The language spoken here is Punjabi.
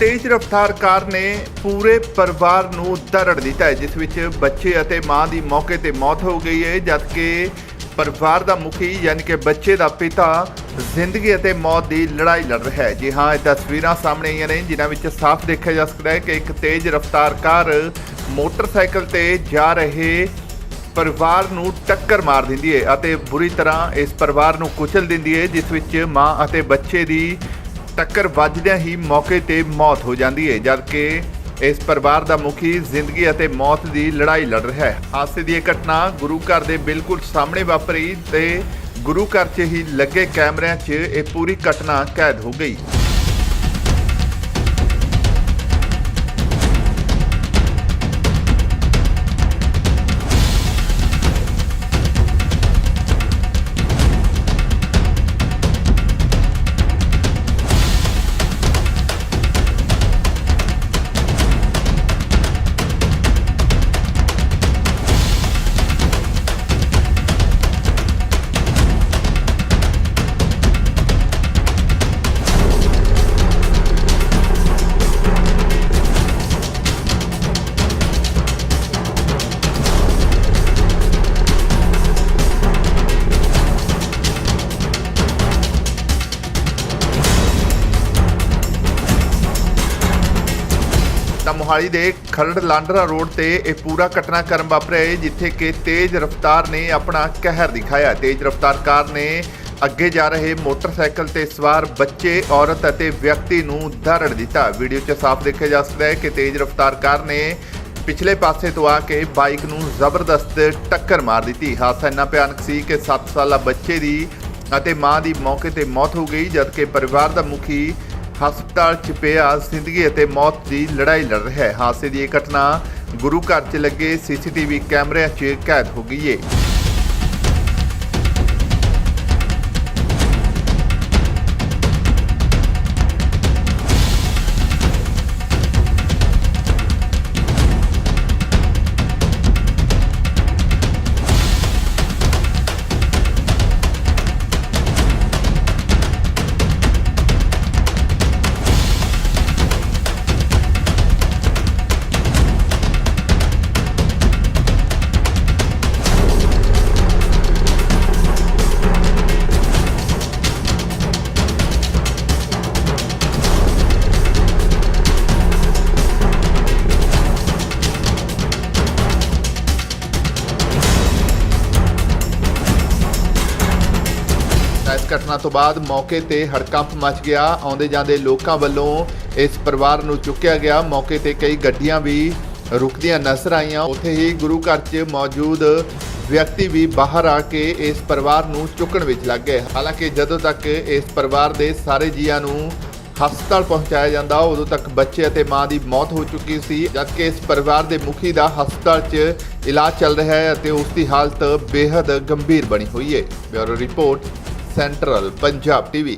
ਤੇਜ਼ ਰਫ਼ਤਾਰ ਕਾਰ ਨੇ ਪੂਰੇ ਪਰਿਵਾਰ ਨੂੰ ਦਰੜ ਦਿੱਤਾ ਹੈ, ਜਿਸ ਵਿੱਚ ਬੱਚੇ ਅਤੇ ਮਾਂ ਦੀ ਮੌਕੇ ਤੇ ਮੌਤ ਹੋ ਗਈ ਹੈ, ਜਦਕਿ ਪਰਿਵਾਰ ਦਾ ਮੁਖੀ ਯਾਨੀ ਕਿ ਬੱਚੇ ਦਾ ਪਿਤਾ ਜ਼ਿੰਦਗੀ ਅਤੇ ਮੌਤ ਦੀ ਲੜਾਈ ਲੜ ਰਿਹਾ ਹੈ। ਜੀ ਹਾਂ, ਇਹ ਤਸਵੀਰਾਂ ਸਾਹਮਣੇ ਆਈਆਂ ਨੇ, ਜਿਨ੍ਹਾਂ ਵਿੱਚ ਸਾਫ਼ ਦੇਖਿਆ ਜਾ ਸਕਦਾ ਹੈ ਕਿ ਇੱਕ ਤੇਜ਼ ਰਫ਼ਤਾਰ ਕਾਰ ਮੋਟਰਸਾਈਕਲ ਤੇ ਜਾ ਰਹੇ ਪਰਿਵਾਰ ਨੂੰ ਟੱਕਰ ਮਾਰ ਦਿੰਦੀ ਹੈ ਅਤੇ ਬੁਰੀ ਤਰ੍ਹਾਂ ਇਸ ਪਰਿਵਾਰ ਨੂੰ ਕੁਚਲ ਦਿੰਦੀ ਹੈ, ਜਿਸ ਵਿੱਚ ਮਾਂ ਅਤੇ ਬੱਚੇ ਦੀ ਟੱਕਰ ਵੱਜਦਿਆਂ ਹੀ ਮੌਕੇ ਤੇ ਮੌਤ ਹੋ ਜਾਂਦੀ ਹੈ, ਜਦਕਿ ਇਸ ਪਰਿਵਾਰ ਦਾ ਮੁਖੀ ਜ਼ਿੰਦਗੀ ਅਤੇ ਮੌਤ ਦੀ ਲੜਾਈ ਲੜ ਰਿਹਾ ਹੈ। ਹਾਦਸੇ ਦੀ ਇਹ ਘਟਨਾ ਗੁਰੂ ਘਰ ਦੇ ਬਿਲਕੁਲ ਸਾਹਮਣੇ ਵਾਪਰੀ ਤੇ ਗੁਰੂ ਘਰ 'ਚ ਹੀ ਲੱਗੇ ਕੈਮਰਿਆਂ 'ਚ ਇਹ ਪੂਰੀ ਘਟਨਾ ਕੈਦ ਹੋ ਗਈ। ਮੋਹਾਲੀ ਦੇ ਖਰੜ ਲਾਂਡਰਾ ਰੋਡ ਤੇ ਇਹ ਪੂਰਾ ਘਟਨਾਕ੍ਰਮ ਵਾਪਰਿਆ ਹੈ ਜਿੱਥੇ ਕਿ ਤੇਜ਼ ਰਫ਼ਤਾਰ ਨੇ ਆਪਣਾ ਕਹਿਰ ਦਿਖਾਇਆ। ਤੇਜ਼ ਰਫ਼ਤਾਰ ਕਾਰ ਨੇ ਅੱਗੇ ਜਾ ਰਹੇ ਮੋਟਰਸਾਈਕਲ ਤੇ ਸਵਾਰ ਬੱਚੇ, ਔਰਤ ਅਤੇ ਵਿਅਕਤੀ ਨੂੰ ਧਰੜ ਦਿੱਤਾ। ਵੀਡੀਓ 'ਚ ਸਾਫ਼ ਦੇਖਿਆ ਜਾ ਸਕਦਾ ਹੈ ਕਿ ਤੇਜ਼ ਰਫ਼ਤਾਰ ਕਾਰ ਨੇ ਪਿਛਲੇ ਪਾਸੇ ਤੋਂ ਆ ਕੇ ਬਾਈਕ ਨੂੰ ਜ਼ਬਰਦਸਤ ਟੱਕਰ ਮਾਰ ਦਿੱਤੀ। ਹਾਦਸਾ ਇੰਨਾ ਭਿਆਨਕ ਸੀ ਕਿ 7 ਸਾਲਾ ਬੱਚੇ ਦੀ ਅਤੇ ਮਾਂ ਦੀ ਮੌਕੇ ਤੇ ਮੌਤ ਹੋ ਗਈ, ਜਦਕਿ ਪਰਿਵਾਰ ਦਾ ਮੁਖੀ ਹਸਪਤਾਲ 'ਚ ਪਿਆ ਜ਼ਿੰਦਗੀ ਅਤੇ ਮੌਤ ਦੀ ਲੜਾਈ ਲੜ ਰਿਹਾ ਹੈ। ਹਾਦਸੇ ਦੀ ਇਹ ਘਟਨਾ ਗੁਰੂ ਘਰ 'ਚ ਲੱਗੇ ਸੀਸੀਟੀਵੀ ਕੈਮਰਿਆਂ 'ਚ ਕੈਦ ਹੋ ਗਈ ਹੈ ਘਟਨਾ ਤੋਂ ਬਾਅਦ ਮੌਕੇ ਤੇ ਹੜਕੰਪ ਮਚ ਗਿਆ। ਆਉਂਦੇ ਜਾਂਦੇ ਲੋਕਾਂ ਵੱਲੋਂ ਇਸ ਪਰਿਵਾਰ ਨੂੰ ਚੁੱਕਿਆ ਗਿਆ। ਮੌਕੇ ਤੇ ਕਈ ਗੱਡੀਆਂ ਵੀ ਰੁਕਦੀਆਂ ਨਜ਼ਰ ਆਈਆਂ। ਉੱਥੇ ਹੀ ਗੁਰੂ ਘਰ 'ਚ ਮੌਜੂਦ ਵਿਅਕਤੀ ਵੀ ਬਾਹਰ ਆ ਕੇ ਇਸ ਪਰਿਵਾਰ ਨੂੰ ਚੁੱਕਣ ਵਿੱਚ ਲੱਗ ਗਏ। ਹਾਲਾਂਕਿ ਜਦੋਂ ਤੱਕ ਇਸ ਪਰਿਵਾਰ ਦੇ ਸਾਰੇ ਜੀਆਂ ਨੂੰ ਹਸਪਤਾਲ ਪਹੁੰਚਾਇਆ ਜਾਂਦਾ, ਉਦੋਂ ਤੱਕ ਬੱਚੇ ਅਤੇ ਮਾਂ ਦੀ ਮੌਤ ਹੋ ਚੁੱਕੀ ਸੀ। ਜਦਕਿ ਇਸ ਪਰਿਵਾਰ ਦੇ ਮੁਖੀ ਦਾ ਹਸਪਤਾਲ 'ਚ ਇਲਾਜ ਚੱਲ ਰਿਹਾ ਹੈ ਅਤੇ ਉਸ ਦੀ ਹਾਲਤ ਬੇहद ਗੰਭੀਰ ਬਣੀ ਹੋਈ ਹੈ। Bureau report central Punjab TV